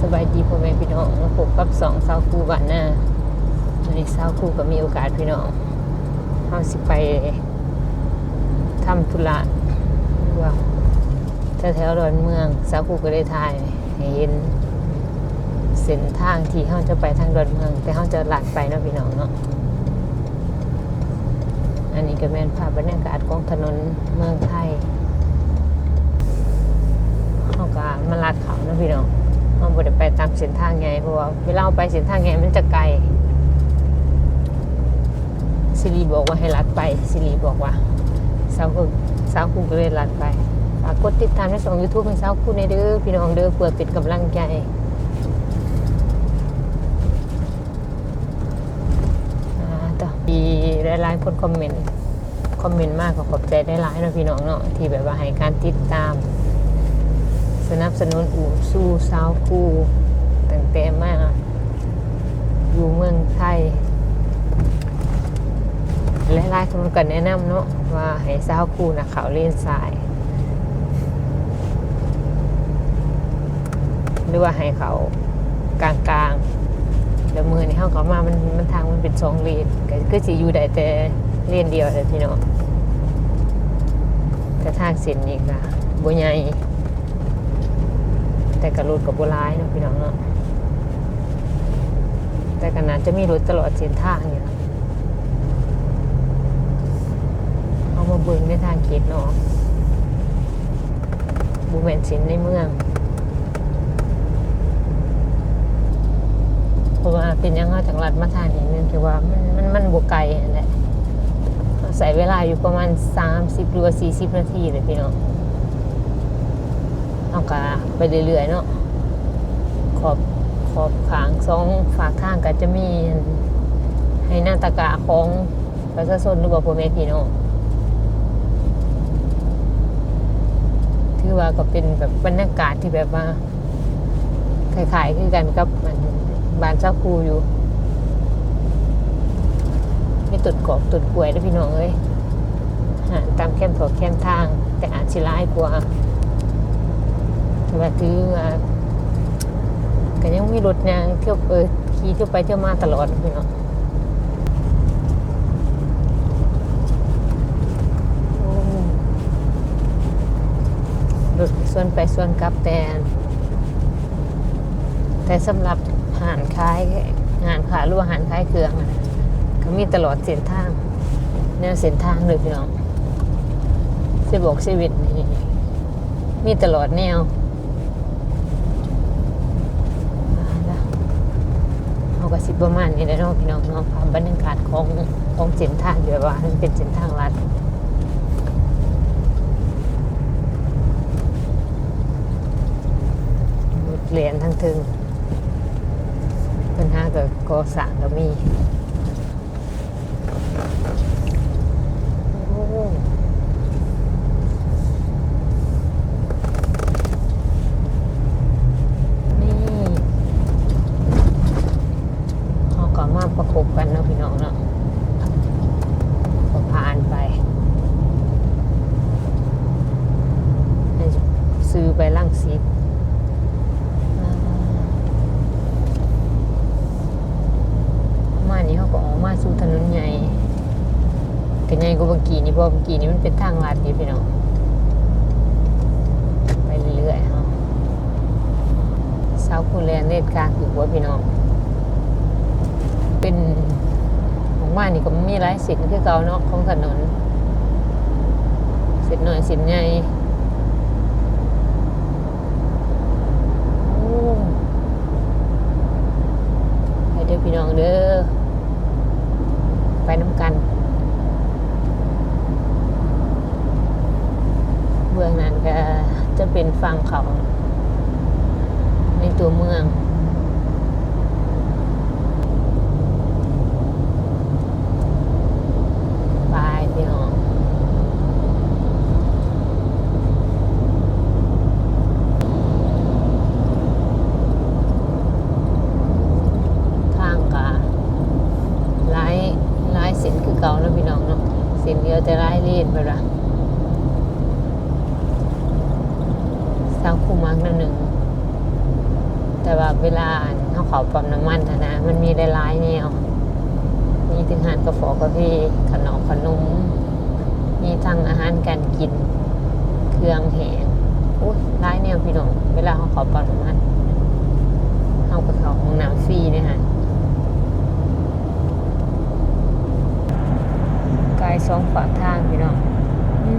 สบายดีพ่อแม่พี่น้องมาพบกับสองสาวคู่บ้านหน้าวันนี้สาวคู่ก็มีโอกาสพี่น้องเฮาสิไปทำธุระว่าแถวๆดอนเมืองสาวคู่ก็ได้ถ่ายเห็นเส้นทางที่เฮาจะไปทางดอนเมือง แต่เฮาจะหลัดไปเนาะพี่น้องเนาะอันนี้ก็แม่นภาพบรรยากาศของถนนเมืองไทยเฮาก็มาลัดเขานะพี่น้อง เราบ่ได้ไปตามเส้นทางไงเพราะว่าเวลาเราไปเส้นทางไงมันจะไกลสิริบอกว่าให้ลัดไปสิริบอกว่าสาวคูสาวคูก็เลยลัดไปฝากกดติดตามในช่อง YouTube ให้สาวคูในเด้อพี่น้องเด้อเพื่อเป็นกำลังใจอ่าต่อมีหลายๆคนคอมเมนต์คอมเมนต์มากก็ขอบใจได้หลายๆเนาะพี่น้องเนาะที่แบบว่าให้การติดตาม สนับสนุนอู่สู้สาวคู่ตั้งแต่มาอยู่เมืองไทย และหลายคนก็แนะนำเนาะว่าให้สาวคู่นะเขาเล่นสาย หรือว่าให้เขากลางๆแล้วมือในห้องเขามามันมันทางมันเป็นสองเลนก็ก็สิอยู่ได้แต่เลนเดียวเลยพี่น้องแต่ทางเส้นนี้ก็บ่ใหญ่ แต่กระรถกับโบราณเนาะพี่น้องเนาะแต่กันนั้นจะมีรถตลอดเส้นทางอยู่เอามาเบิ่งในทางเขตเนาะบูแมนสินในเมืองเพราะว่าเป็นยังเขาจากรัดมาทางนี้นึงคือว่ามันมันมันบวไกลนั่นแหละใส่เวลาอยู่ประมาณ 30หรือว่า40 นาทีเลยพี่น้อง เอากาไปเรื่อยๆเนาะขอบขอบขางสองฝากข้างก็จะมี ให้หน้าตากาของประชาชนหรือว่าพ่อแม่พี่น้องถือว่าก็เป็นแบบบรรยากาศที่แบบว่าคล้ายๆคือกันกับมันบานเจ้าครูอยู่มีตุดกอบตุดกล้วยด้วยพี่น้องเอ้ยตามแคมถอแคมทาง แต่อาจสิร้ายกว่า แบบถือว่าก็ยังมีรถยางเที่ยวเออขี่เที่ยวไปเที่ยวมาตลอดพี่น้องรถส่วนไปส่วนกลับแต่ แต่สำหรับหานคล้ายหานขาหรือว่าหานคล้ายเครื่องก็มีตลอดเส้นทางแนวเส้นทางเลยพี่น้องเสบอกชีวิตนี่มีตลอดแนว เขาก็ สิประมาณนี้นะเนาะพี่น้องเนาะความบรรยากาศของของเส้นทางที่แบบว่ามันเป็นเส้นทางลัดเหรียญทั้งถึงปัญหากับกอสร้างก็มีโอ้นี่ เขาก็มาประกบกันเนาะพี่น้องเนาะก็ผ่านไปให้ซื้อไปล่างซีมานี่เขาก็ออกมาสู่ถนนใหญ่ก็ใหญ่กว่าเมื่อกี้นี่เพราะเมื่อกี้นี่มันเป็นทางลาดอยู่พี่น้องไปเรื่อยๆเฮาสาวผู้แลนเลนกลางคือหัวพี่น้อง เป็นของบ้านนี่ก็มีหลายสินคือเก่าเนาะของถนนสินหน่อยสินใหญ่โอ้ไปเด้อพี่น้องเด้อไปน้ำกัน เมืองนั้นก็จะเป็นฝั่งเขาในตัวเมืองบายพี่น้องทางกาหลายหลเส้นเก่าแล้วพี่น้องเนาะเส้นเดียวแต่หลายเลนไปละ สาวคู่มักนั่นหนึ่งแต่แต่ว่าเวลาเขาเขาปั๊มน้ำมันนะนะมันมีหลายๆแนวมีถึงอาหารกาแฟอกาแฟขนมขนม มีทั้งอาหารการกิน เครื่องแหงโอ้ยหลายแนวพี่น้องเวลาเขาขาปั๊มน้ำมันเขาไปเขาห้องน้ำฟรีเนี่ยฮะกายสองฝากทางพี่งอื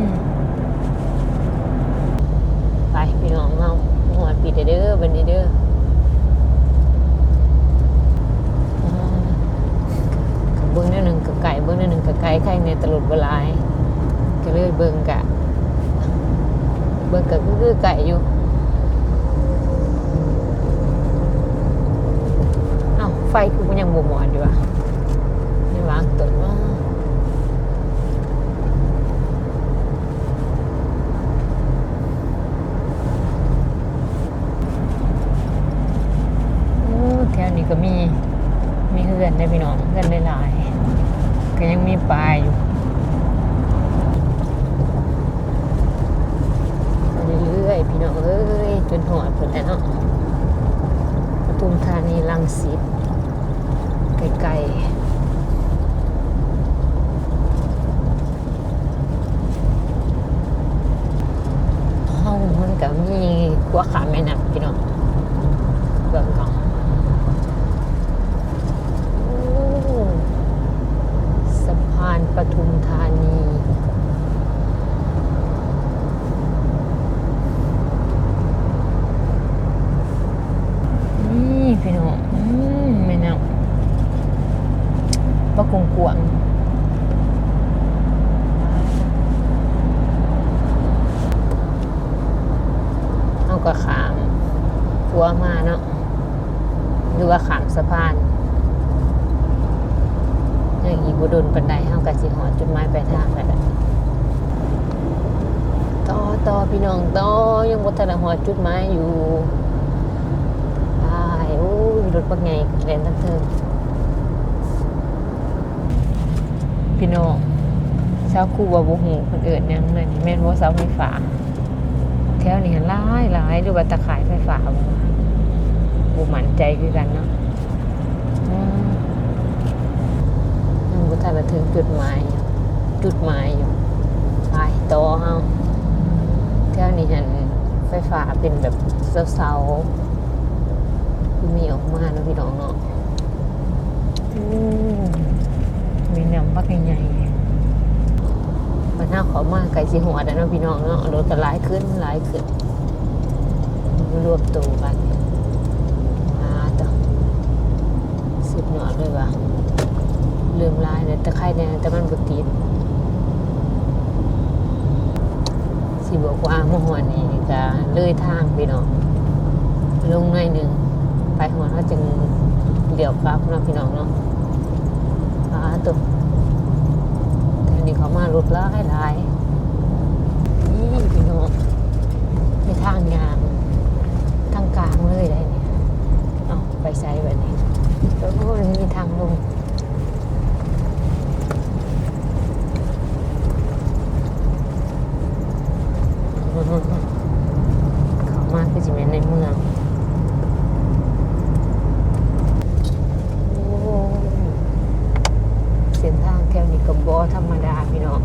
มไปพี่น้องเมาหวดปิดเด้อบันนี้เด้ออ่าเบิ้ง นิดหนึ่งกับไก่เบิ้งนิดหนึ่งกับไก่ไข่ในตลดเวลาก็เลยเบิ้งกะ เบิ้งกะก็คือไก่อยู่เอ้าไฟคือมันยังบวมอนอยู่อะไม่วางตดว่าโอ้แถวนี้ก็มี มีเพื่อนได้พี่น้องเพื่อนหลายๆก็ยังมีปลายอยู่เรื่อยๆพี่น้องเอ้ยจนหอดผลแล้วเนาะปทุมธานีลังสิตไกลๆห้องมันก็มีกัวขาแม่น้ำพี่น้องเบิ่งก่อนโอ้สะพานปทุมธานี นี่พี่น้องอืมแม่น้ำปะกงกวางเอาก็ขามขัวมาเนาะหรือว่าขามสะพาน อย่างอีบุดนปันไดเฮากะสิหอดจุดหมายปลายทางแล้วแหละต่อต่อพี่น้องต่อยังบ่ทันหอดจุดหมายอยู่ใช่โอ้ยรถปักไงเรียนทั้งเทอมพี่น้องชาวคูว่าบุหูคนอื่นยังเลยนี่แม่นว่าเสาไฟฟ้าแถวนี้หลายหลายหรือว่าตะข่ายไฟฟ้าบ่บูมั่นใจคือกันเนาะอืม ยังบ่ทันจะถึงจุดหมายอยู่จุดหมายอยู่ไปต่อเฮาแถวนี้หันไฟฟ้าเป็นแบบเสาๆคือมีออกมาเนาะพี่น้องเนาะอืมมีน้ำปักใหญ่ๆมันน่าขอมากไก่สีหัวแต่เนาะพี่น้องเนาะรถก็หลายขึ้นหลายขึ้นรวบตัวกันมาต่อสุดหนอดเลยว่ะ ลืมลายเลยแต่ใครเนี่ยแต่มันบุติดสิบอกว่าเมื่อวานนี้ก็เลยทางพี่น้องลงหน่อยหนึ่งไปหัวเขาจึงเดี่ยวกลับเนาะพี่น้องเนาะอาตุแต่นี่เขามารถหลายหลายนี่พี่น้องในทางยางทางกลางเลยได้เนี่ยเอาไปใส่แบบนี้แล้วก็มีทางลงเขามาคือจิเมนในเมือง โอ้เส้นทางแถวนี้ก็บ่ธรรมดาพี่น้อง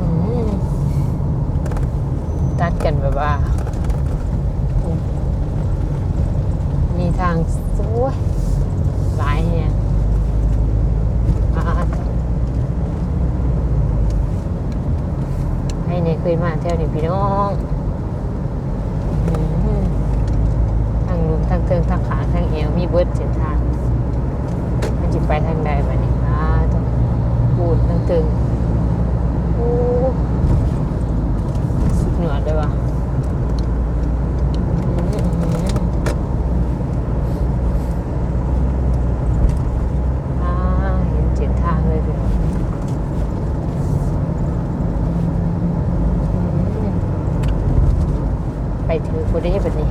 อื้อหือตัดกันแบบว่า มีทางสวยหลายแฮงอ่าให้เนี่ยเคยมาแถวนี้พี่น้องอื้อหือ ทางนู้นทางเทิงทางขาทางเอว มีเบิร์ดเส้นทาง มันจะไปทางใดบ้านี่อ่าต้องพูดทางเทิงโอ้สุดเหนือเลยวะอื้อหืออ่าเห็นเส้นทางเลยพี่น้องไปถือกูได้แบบนี้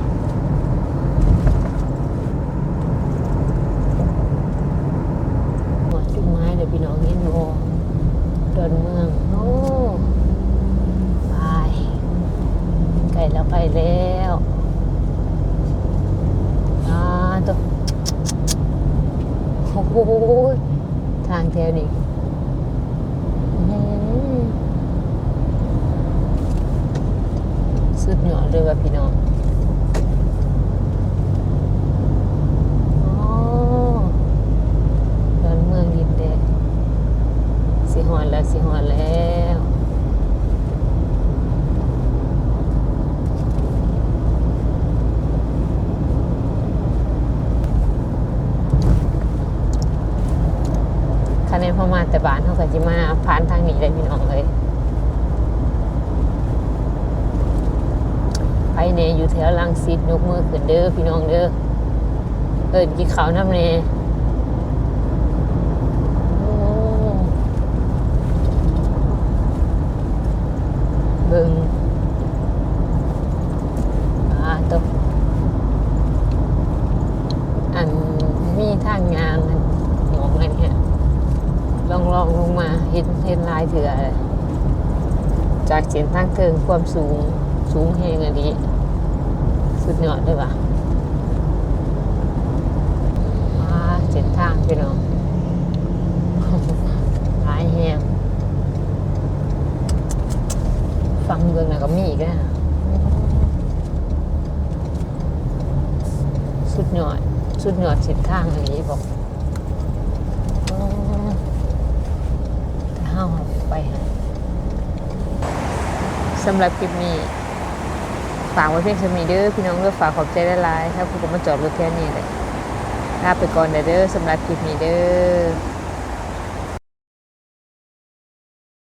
หัวจุดไม้เดี๋ยวพี่น้องเห็นโอดอนเมือง โอ้ไป แล้วอ่าตัวโอ้โห ทางแถวนี้สุดยอดเลยว่ะพี่น้องอ๋อดอนเมืองดินแดงสิหอนแล้วสิหอนแล้ว คะ แต่บ้านเขาก็จิมาผ่านทางนี้เลยพี่น้องเลยไปเนยอยู่แถวลังสิตยกมือขึ้นเด้อพี่น้องเด้อเอินกินข้าวน้ำเนโอ้เบิ่งอ่าตกอันมีทางงานหมองอะไรเนี่ย ลองลงมาเห็นเห็นลายเถื่อจากเส้นทางเทิงความสูงสูงแหงอันนี้ สุดยอดเลยว่ะมาเส้นทางพี่น้องหลายแหงฟังเบืองนะก็มีอีกนะสุดยอดสุดยอดเส้นทางอันนี้บอกอ๋อ ถ้าห้าไปสำหรับคลิปนี้ ฝากไว้เพียงเท่านี้เด้อพี่น้องเด้อฝากขอบใจได้หลายถ้าคุณก็มาจอดรถแค่นี้เลยลาไปก่อนเด้อเด้อสำหรับคลิปนี้เด้อ